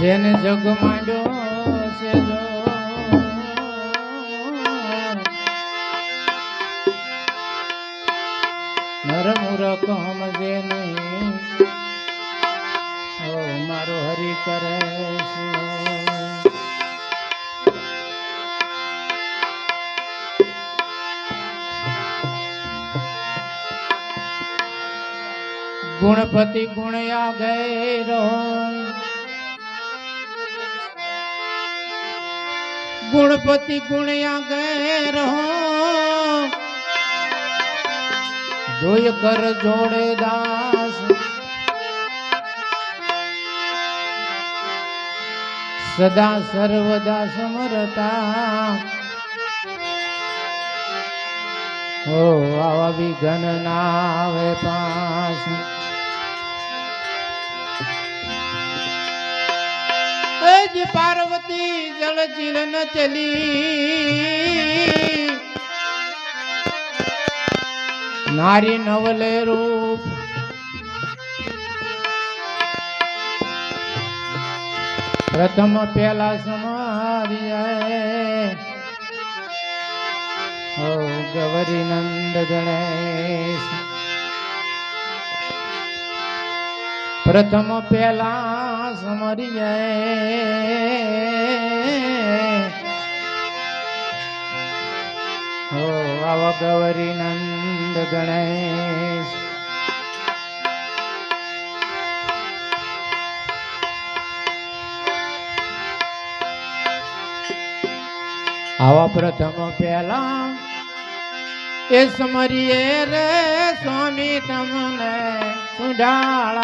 જેને જગ માંડ્યો છે જો નર મૂરખ સમજે નહીં. ઓ મારો હરી કરે ગુણપતિ ગુણયા ગેરો ગુણપતિ ગુણયા ગેરો જોય કર જોડે દાસ. સદા સર્વદા સમરતા. ઓ આવા વિઘન ના આવે પાસ. જી પાર્વતી જળ જીલન ચલી. નારી નવલે રૂપ. પ્રથમ પેલા સમારી ગૌરી નંદ ગણેશ. પ્રથમ પેલા સમરીએ. હો આવ ગૌરી નંદ ગણેશ. આવા પ્રથમ પેલા એ સમરીએ રે સ્વામી તમને સુડાળા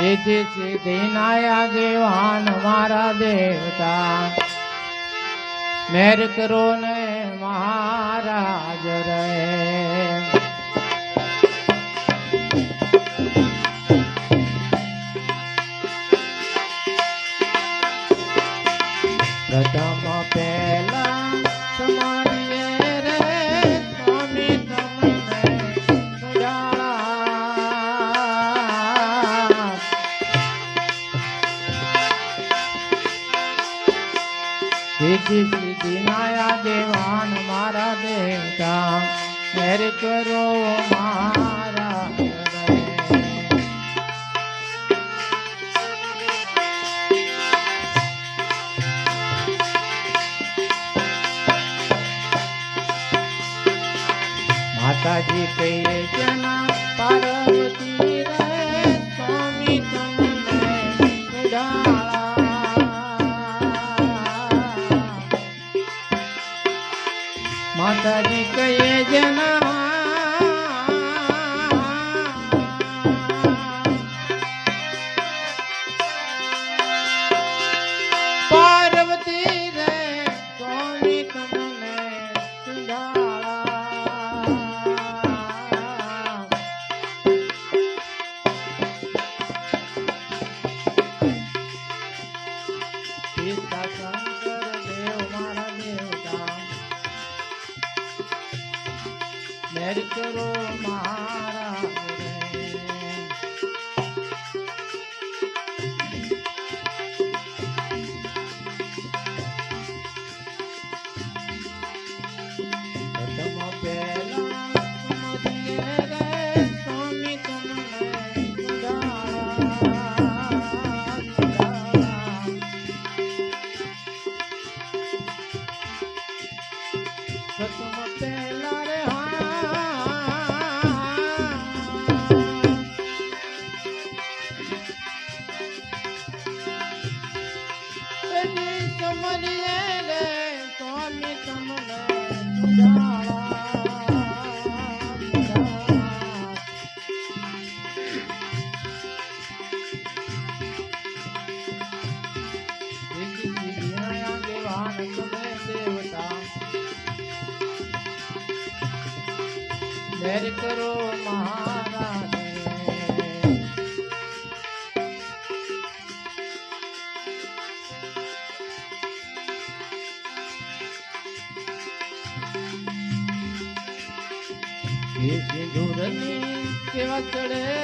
જેથી સિદ્ધિ નાયા દેવાન મારા દેવતા. મેર કરો ને મહારાજ રે. પ્રથમ પહેલા તમારી રે સ્વામી તમને સુડાળા સિદ્ધિ સિદ્ધિ નાયા દેવાન મારા દેવતા મેર કરો પ્રથમ પહેલા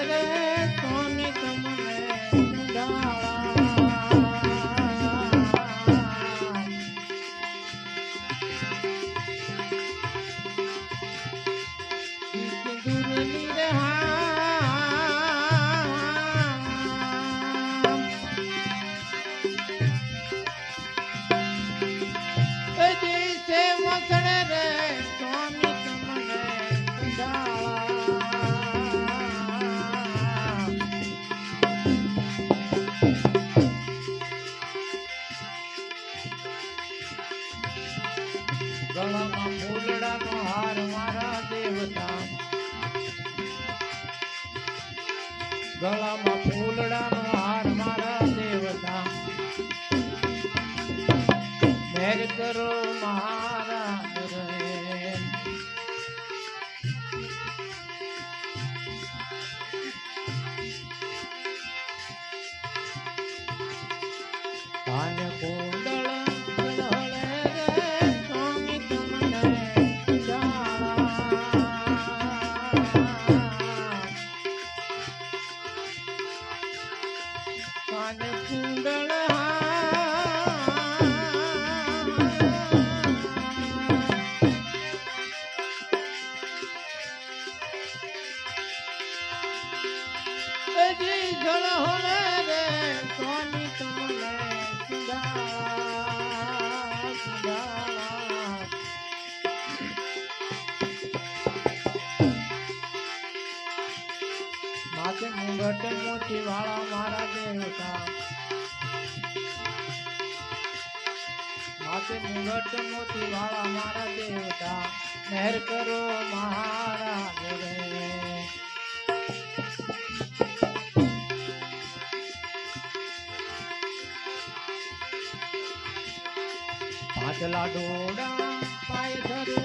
રે કોને તમ રે મેર કરો હાથે મુંગટે મોતી વાળા મારા દેવતા. હાથે મુંગટે મોતી વાળા મારા દેવતા. મહેર કરો મારા રે પાછલા ડોડા પાય ધરો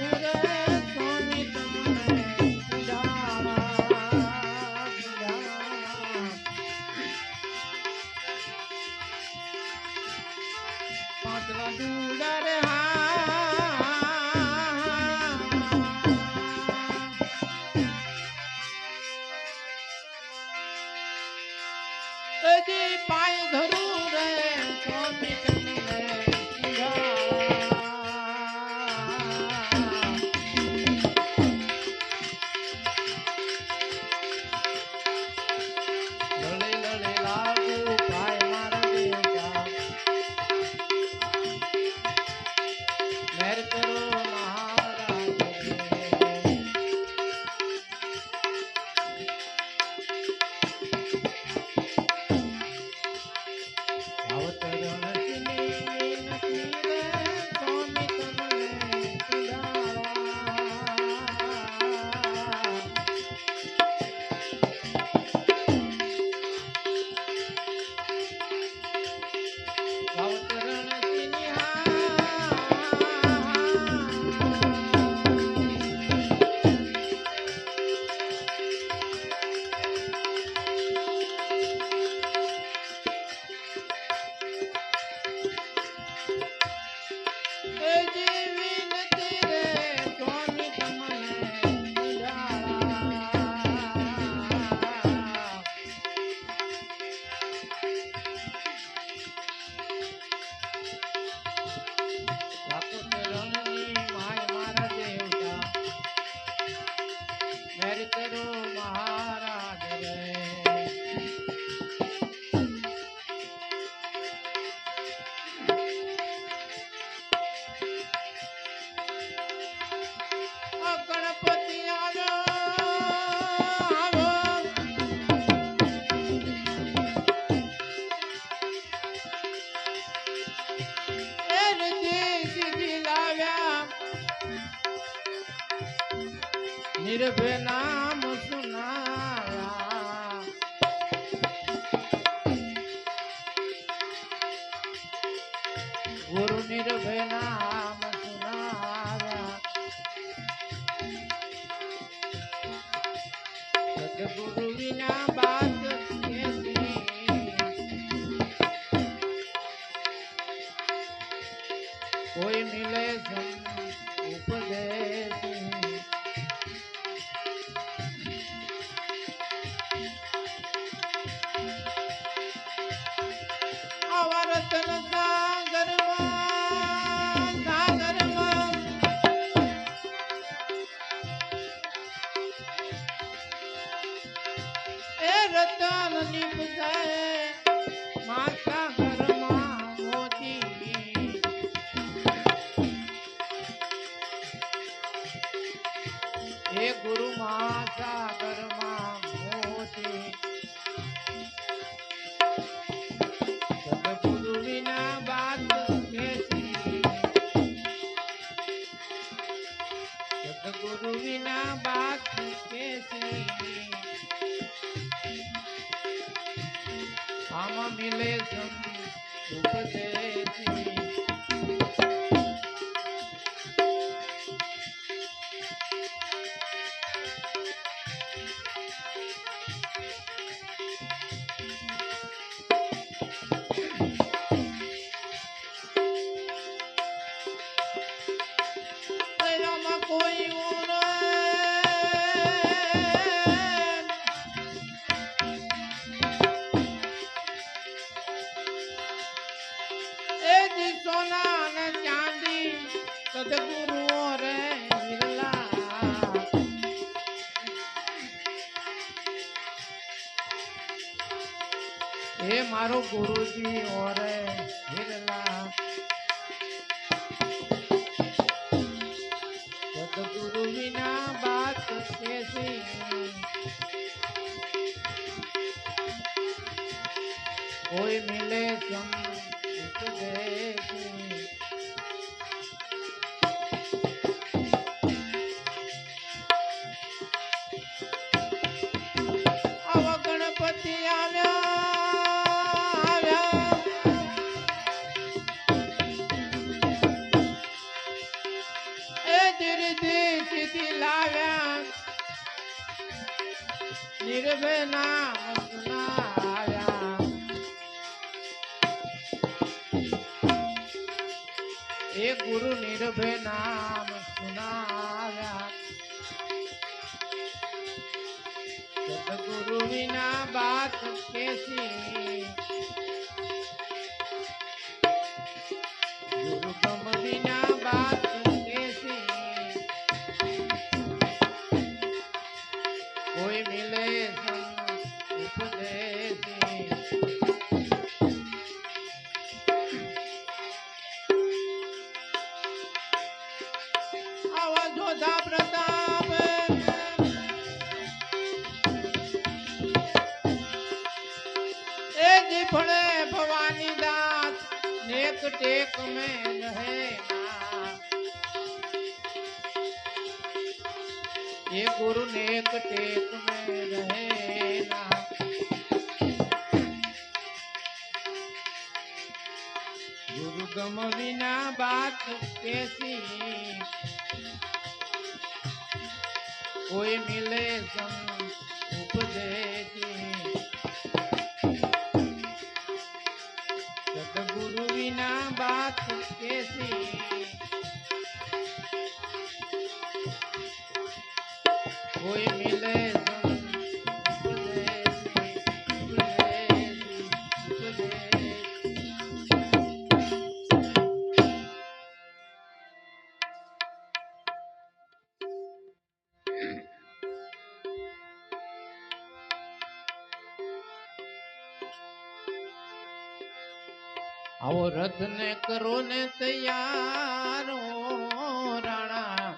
નિર્લેશમ ઉપદેશી રે નામ સુનાવ્યા સદગુરુ વિના બાત કેસી હાથને કરો ને તૈયાર રાણા.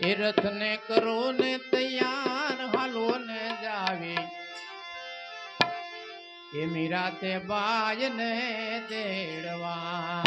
એ રથને કરો ને તૈયાર, હાલો ને જાવી. એ મીરા તે બાય ને તેડવા.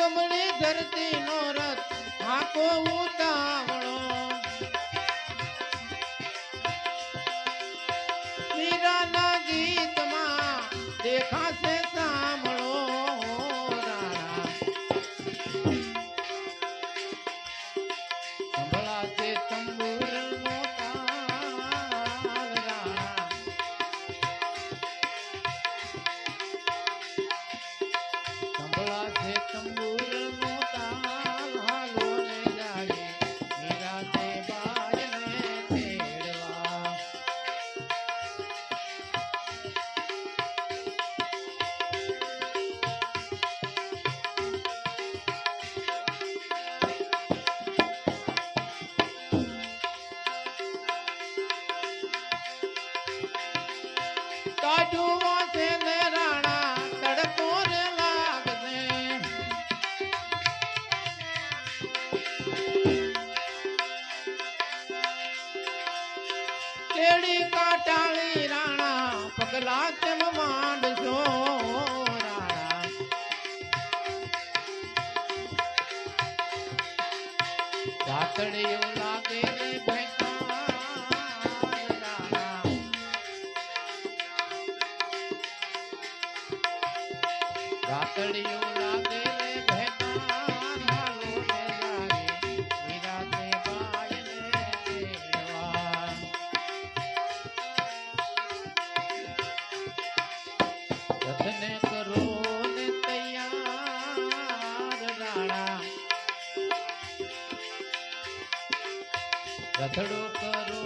કમળી ધરતી નો રથ હાકો ઉતાવળો. રથડો કરો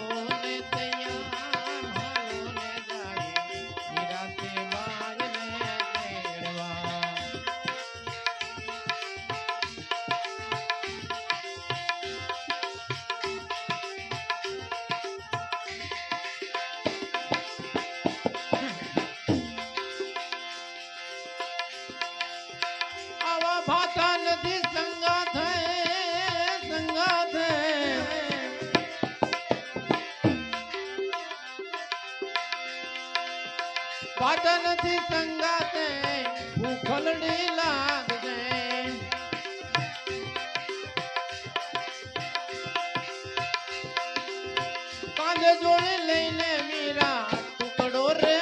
જોડે લઈને મીરા ટુકડો રે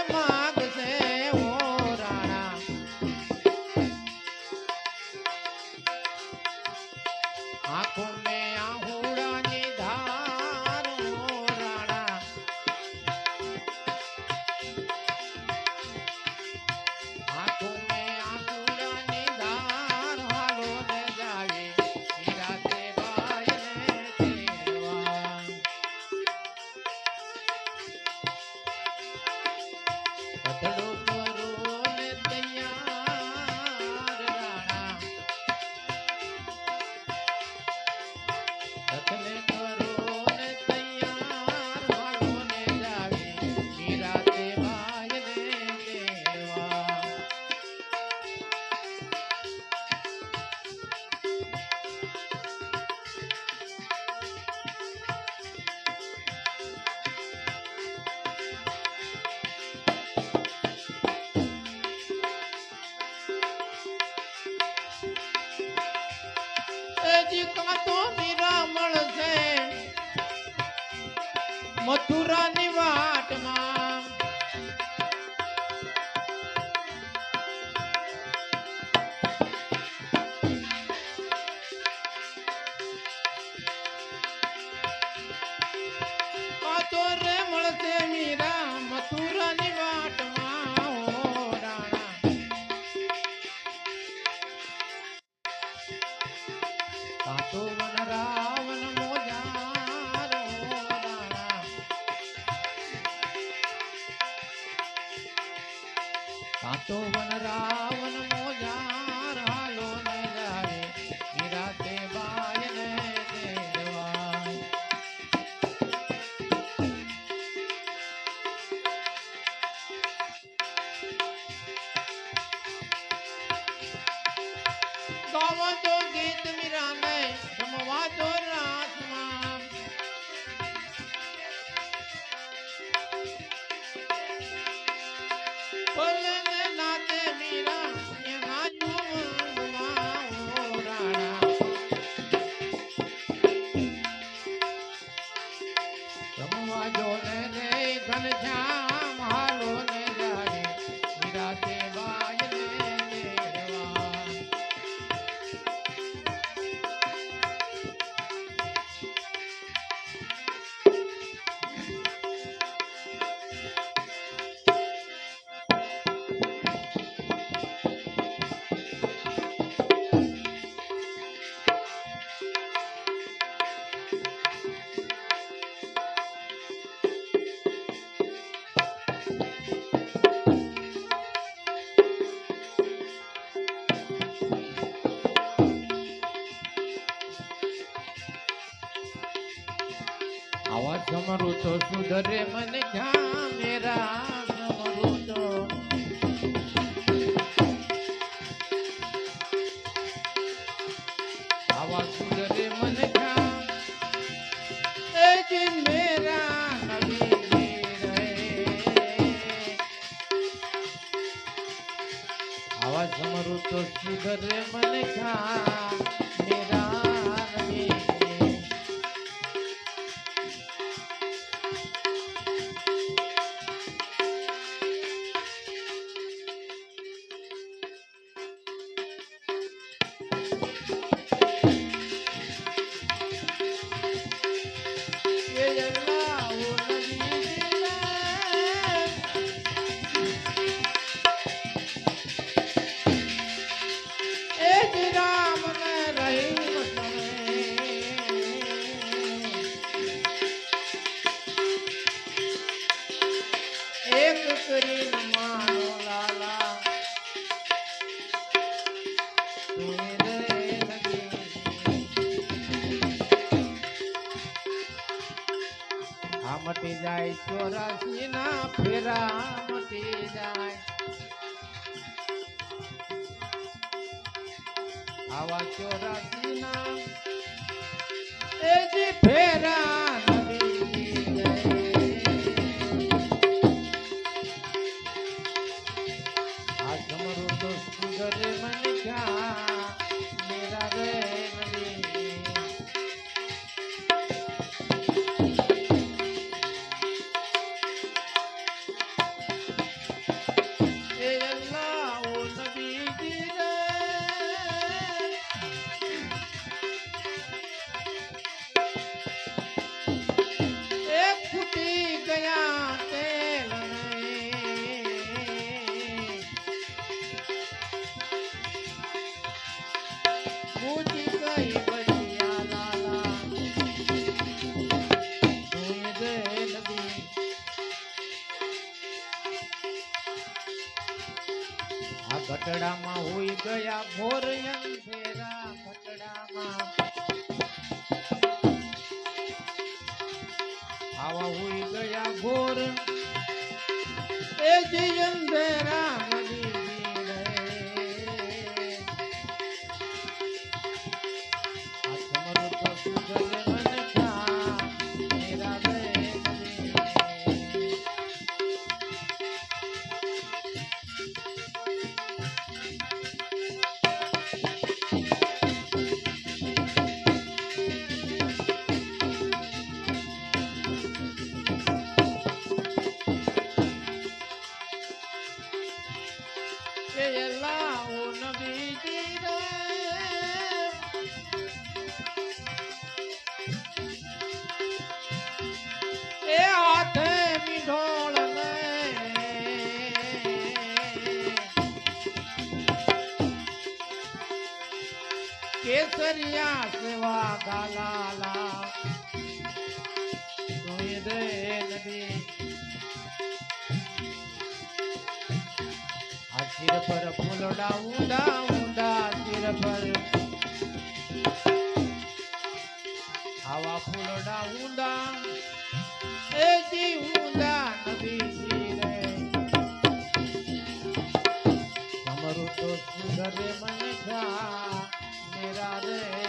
દોડા ઊંડા ઊંડા તીર પર. આવા ફૂલડા ઊંડા, એ જી ઊંડા નદી રે તમારું તો સુધરે મને ખા મેરા રે.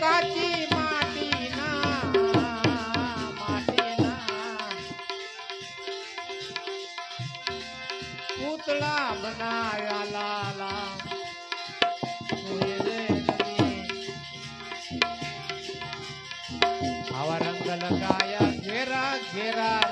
કાચી માટી ના માટી ના પૂતળા બનાવ્યા લાલા. આવા રંગ લગાયા ઘેરા ઘેરા